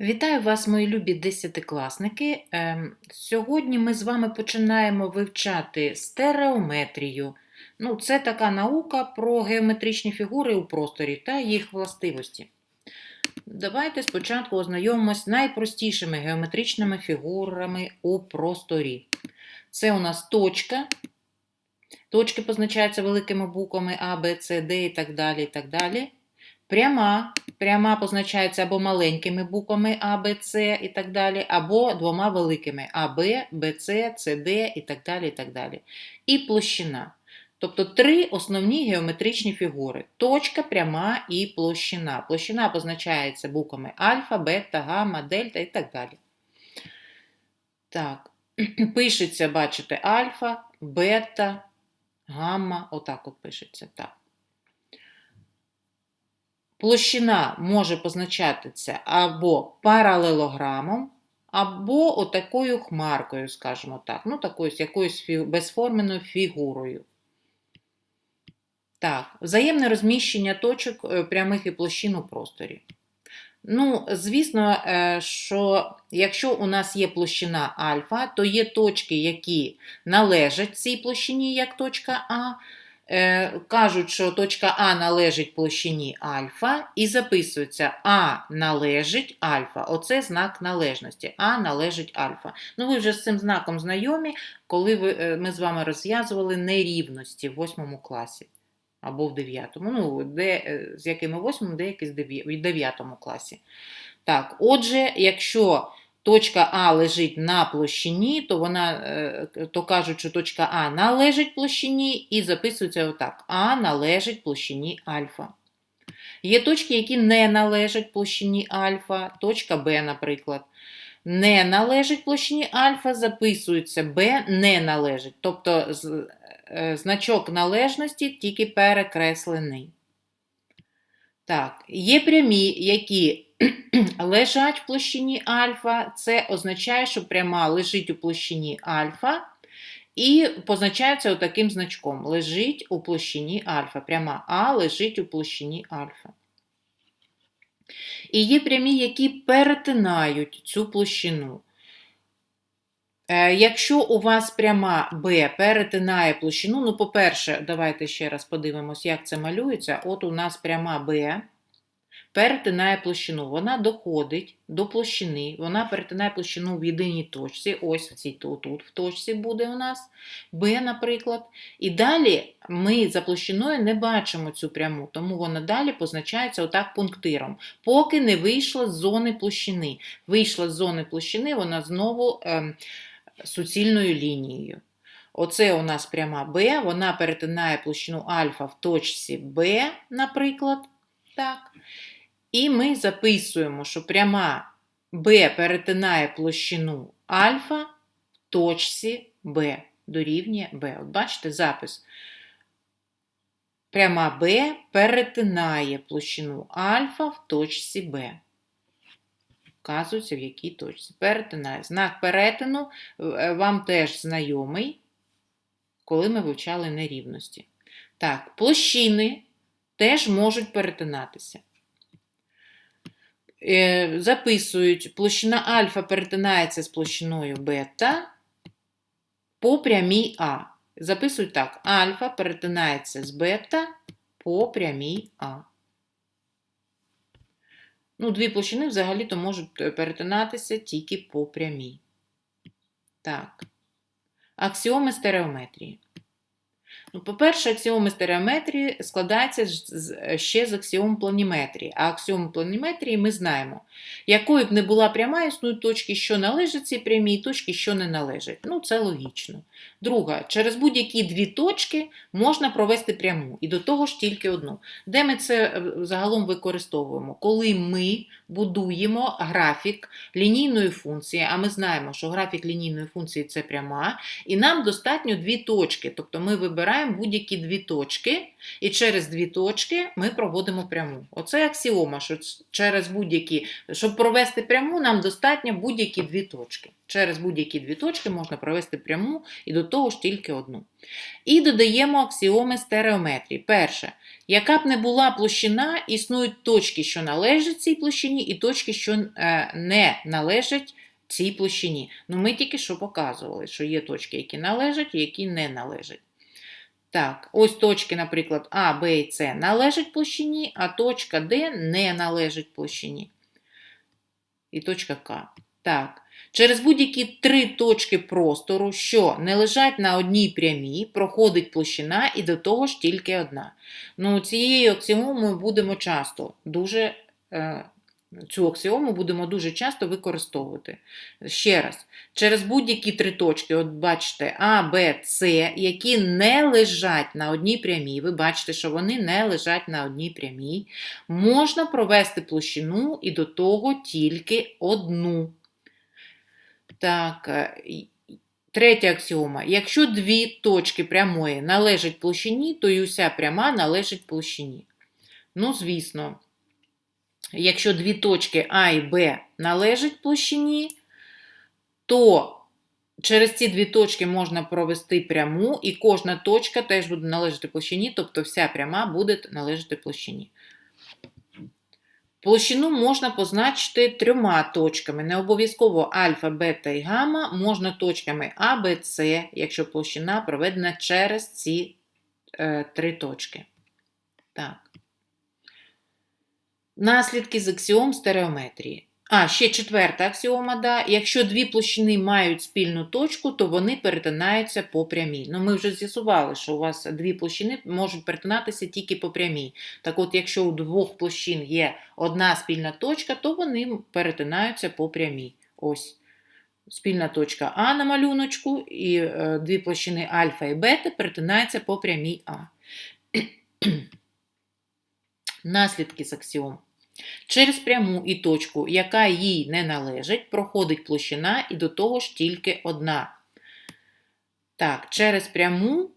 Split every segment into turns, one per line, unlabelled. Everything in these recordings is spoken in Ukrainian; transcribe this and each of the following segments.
Вітаю вас, мої любі десятикласники. Ем, Сьогодні ми з вами починаємо вивчати стереометрію. Ну, це така наука про геометричні фігури у просторі та їх властивості. Давайте спочатку ознайомимось з найпростішими геометричними фігурами у просторі. Це у нас точка. Точки позначаються великими буквами А, Б, С, Д і так далі. і так далі. Пряма. Пряма позначається або маленькими буквами А, Б, С і так далі, або двома великими А, Б, Б, С, С, Д і так далі. І так далі. І площина. Тобто три основні геометричні фігури: точка, пряма і площина. Площина позначається буквами альфа, бета, гамма, дельта і так далі. Так, пишеться, бачите, альфа, бета, гамма. Отак от пишеться. Так. Площина може позначатися або паралелограмом, або отакою хмаркою, скажімо так. Ну, такою якоюсь безформеною фігурою. Так, взаємне розміщення точок е, прямих і площин у просторі. Ну, звісно, е, що якщо у нас є площина альфа, то є точки, які належать цій площині, як точка А. Е, Кажуть, що точка А належить площині альфа, і записується А належить альфа. Оце знак належності. А належить альфа. Ну, ви вже з цим знаком знайомі, коли ви, е, ми з вами розв'язували нерівності в 8 класі або в 9. Ну, де, е, з якими 8, деякі з 9 в 9 класі. Так, отже, якщо точка А лежить на площині, то вона, е, то кажуть, що точка А належить площині, і записується отак: А належить площині альфа. Є точки, які не належать площині альфа, точка Б, наприклад. Не належить площині альфа, записується Б не належить. Тобто е, значок належності тільки перекреслений. Так, є прямі, які лежать в площині альфа. Це означає, що пряма лежить у площині альфа. І позначається отаким значком: лежить у площині альфа. Пряма А лежить у площині альфа. І є прямі, які перетинають цю площину. Е, Якщо у вас пряма Б перетинає площину, ну, по-перше, давайте ще раз подивимось, як це малюється. От у нас пряма Б перетинає площину. Вона доходить до площини, вона перетинає площину в єдиній точці. Ось в цій тут, в точці буде у нас Б, наприклад. І далі ми за площиною не бачимо цю пряму, тому вона далі позначається отак пунктиром, поки не вийшла з зони площини. Вийшла з зони площини, вона знову ем, суцільною лінією. Оце у нас пряма Б, вона перетинає площину альфа в точці Б, наприклад. Так. І ми записуємо, що пряма Б перетинає площину альфа в точці Б, дорівнює Б. От бачите запис. Пряма Б перетинає площину альфа в точці Б. Вказується, в якій точці. Перетинає. Знак перетину е, вам теж знайомий, коли ми вивчали нерівності. Так, площини теж можуть перетинатися. Е, Записують, площина альфа перетинається з площиною бета по прямій А. Записують так: альфа перетинається з бета по прямій А. Ну, дві площини взагалі-то можуть е, перетинатися тільки по прямій. Так. Аксіоми стереометрії. Ну, по-перше, аксіоми стереометрії складаються ще з аксіом планіметрії. А аксіом планіметрії ми знаємо, якою б не була пряма, існують точки, що належать цій прямій, і точки, що не належать. Ну, це логічно. Друга, через будь-які дві точки можна провести пряму, і до того ж тільки одну. Де ми це е, загалом використовуємо? Коли ми будуємо графік лінійної функції, а ми знаємо, що графік лінійної функції це пряма, і нам достатньо дві точки. Тобто ми вибираємо будь-які дві точки, і через дві точки ми проводимо пряму. Оце аксіома, що через будь-які, щоб провести пряму, нам достатньо будь-які дві точки. Через будь-які дві точки можна провести пряму і до того ж тільки одну. І додаємо аксіоми стереометрії. Перше, Яка б не була площина, існують точки, що належать цій площині, і точки, що е, не належать цій площині. Ну, ми тільки що показували, що є точки, які належать і які не належать. Так, ось точки, наприклад, А, Б і С належать площині, а точка Д не належить площині. І точка К. Так. Через будь-які три точки простору, що не лежать на одній прямій, проходить площина і до того ж тільки одна. Ну, цією ми будемо часто дуже. Е, Цю аксіому будемо дуже часто використовувати. Ще раз, через будь-які три точки, от бачите, А, Б, С, які не лежать на одній прямій, ви бачите, що вони не лежать на одній прямій, можна провести площину і до того тільки одну. Так, е, третя аксіома. Якщо дві точки прямої належать площині, то й уся пряма належить площині. Ну, звісно, якщо дві точки А і Б належать площині, то через ці дві точки можна провести пряму, і кожна точка теж буде належати площині, тобто вся пряма буде належати площині. Площину можна позначити трьома точками. Не обов'язково альфа, бета і гамма, можна точками А, Б, С, якщо площина проведена через ці е, три точки. Так. Наслідки з аксіом стереометрії. А, ще четверта аксіома, да. Якщо дві площини мають спільну точку, то вони перетинаються по прямій. Ну, ми вже з'ясували, що у вас дві площини можуть перетинатися тільки по прямій. Так от, якщо у двох площин є одна спільна точка, то вони перетинаються по прямій. Ось. Спільна точка А на малюночку, і е, дві площини альфа і бета перетинаються по прямій А. Наслідки з аксіом. Через пряму і точку, яка їй не належить, проходить площина і до того ж тільки одна. Так, через пряму,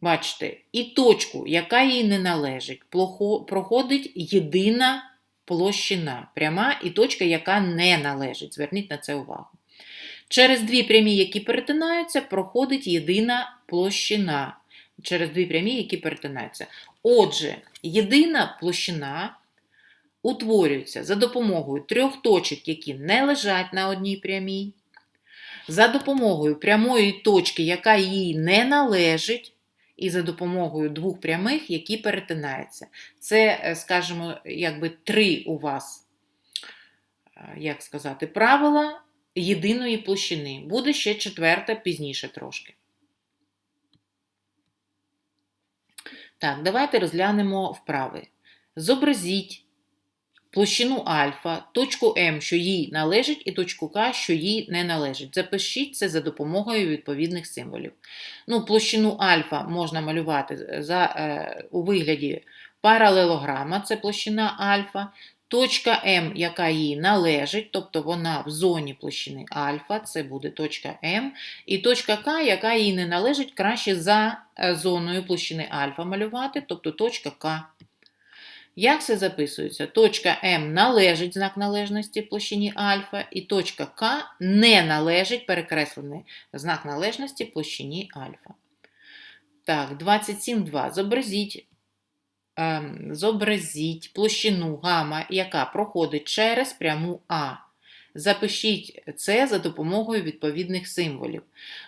бачите, і точку, яка їй не належить, проходить єдина площина. Пряма і точка, яка не належить. Зверніть на це увагу. Через дві прямі, які перетинаються, проходить єдина площина. Через дві прямі, які перетинаються. Отже, єдина площина утворюється за допомогою трьох точок, які не лежать на одній прямій, за допомогою прямої точки, яка їй не належить, і за допомогою двох прямих, які перетинаються. Це, е, скажімо, якби три у вас, е, як сказати, правила єдиної площини. Буде ще четверта пізніше трошки. Так, давайте розглянемо вправи. Зобразіть площину альфа, точку М, що їй належить, і точку К, що їй не належить. Запишіть це за допомогою відповідних символів. Ну, площину альфа можна малювати за, е, у вигляді паралелограма, це площина альфа. Точка М, яка їй належить, тобто вона в зоні площини альфа, це буде точка М. І точка К, яка їй не належить, краще за е, зоною площини альфа малювати, тобто точка К. Як це записується? Точка М належить знак належності площині альфа, і точка К не належить перекреслений знак належності площині альфа. Так, 27,2. Зобразіть, зобразіть площину гама, яка проходить через пряму А. Запишіть це за допомогою відповідних символів.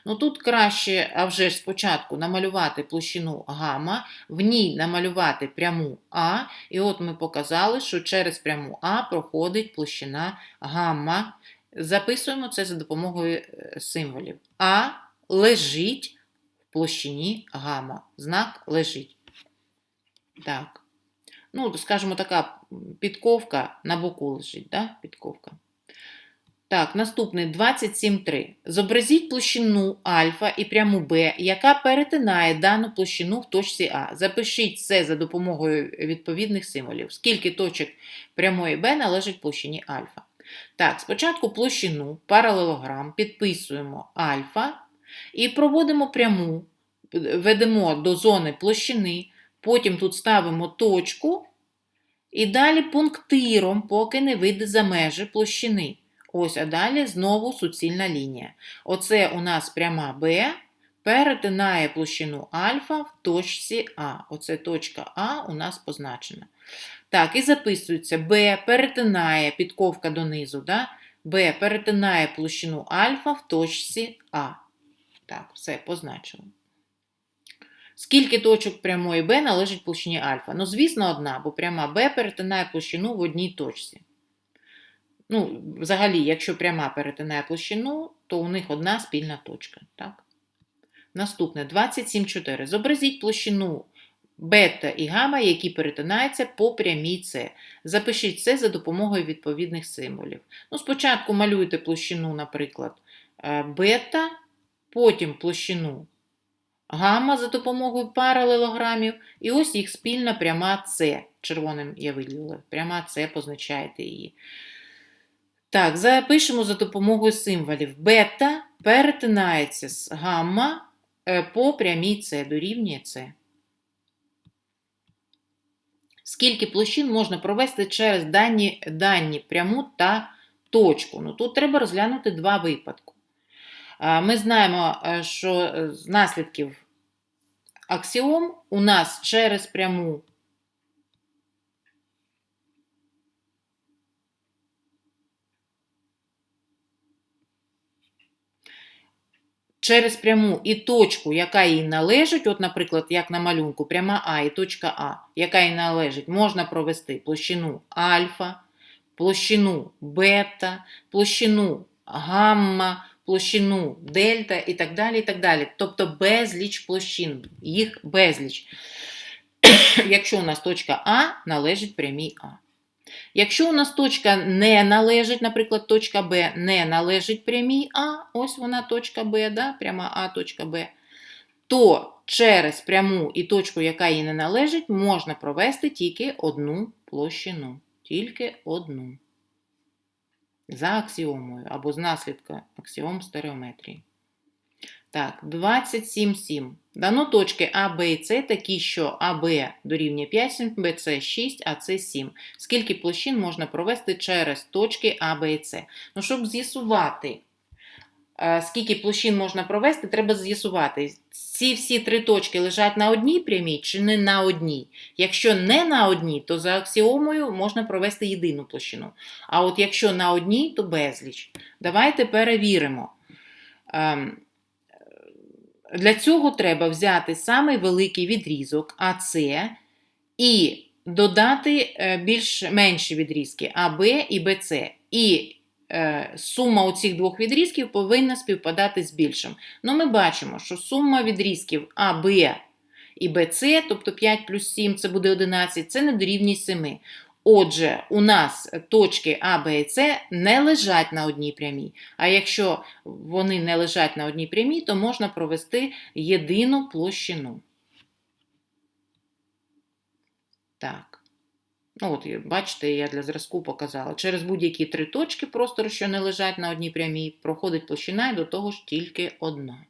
Ну Тут краще, а вже ж спочатку намалювати площину гама, в ній намалювати пряму А, і от ми показали, що через пряму А проходить площина гамма. Записуємо це за допомогою е, символів. А лежить в площині гамма. Знак лежить. Так. Ну, скажімо, така підковка на боку лежить. Да? Підковка. Так, наступний 27.3. Зобразіть площину альфа і пряму Б, яка перетинає дану площину в точці А. Запишіть це за допомогою відповідних символів. Скільки точок прямої Б належить площині альфа. Так, спочатку площину, паралелограм, підписуємо альфа і проводимо пряму, ведемо до зони площини, потім тут ставимо точку і далі пунктиром, поки не вийде за межі площини. Ось, а далі знову суцільна лінія. Оце у нас пряма Б, перетинає площину альфа в точці А. Оце точка А у нас позначена. Так, і записується Б перетинає підковка донизу, да? Б перетинає площину альфа в точці А. Так, все позначили. Скільки точок прямої Б належить площині альфа? Ну, звісно, одна, бо пряма Б перетинає площину в одній точці. Ну, взагалі, якщо пряма перетинає площину, то у них одна спільна точка. Так? Наступне 27,4. Зобразіть площину бета і гамма, які перетинаються по прямій С. Запишіть це за допомогою відповідних символів. Ну, спочатку малюйте площину, наприклад, е, бета, потім площину гамма за допомогою паралелограмів, і ось їх спільна пряма С. Червоним я виділила. Пряма С позначаєте її. Так, запишемо за допомогою символів. Бета перетинається з гамма е, по прямій С, дорівнює С. Скільки площин можна провести через дані, дані пряму та точку? Ну, тут треба розглянути два випадки. Ми знаємо, е, що е, з наслідків аксіом у нас через пряму. Через пряму і точку, яка їй належить, от, наприклад, як на малюнку, пряма А і точка А, яка їй належить, можна провести площину альфа, площину бета, площину гамма, площину дельта і так далі. і так далі. Тобто безліч площин, їх безліч. Якщо у нас точка А належить прямій А. Якщо у нас точка не належить, наприклад, точка Б не належить прямій А, ось вона точка Б, да, пряма А, точка Б, то через пряму і точку, яка їй не належить, можна провести тільки одну площину. Тільки одну. За аксіомою або з наслідка аксіом стереометрії. Так, 27,7. Дано точки А, Б і С такі, що АБ дорівнює 5 см, БЦ 6, а С 7. Скільки площин можна провести через точки А, Б і С? Ну, щоб з'ясувати, скільки площин можна провести, треба з'ясувати, ці всі три точки лежать на одній прямій чи не на одній. Якщо не на одній, то за аксіомою можна провести єдину площину. А от якщо на одній, то безліч. Давайте перевіримо. Ем, для цього треба взяти самий великий відрізок АС і додати е, більш менші відрізки АБ і БЦ. І е, сума оцих двох відрізків повинна співпадати з більшим. Ну, ми бачимо, що сума відрізків АБ і БЦ, тобто 5 плюс 7 це буде 11, це не дорівнює 7. Отже, у нас точки А, Б і С не лежать на одній прямій. А якщо вони не лежать на одній прямій, то можна провести єдину площину. Так. Ну, от, бачите, я для зразку показала. Через будь-які три точки простору, що не лежать на одній прямій, проходить площина і до того ж тільки одна.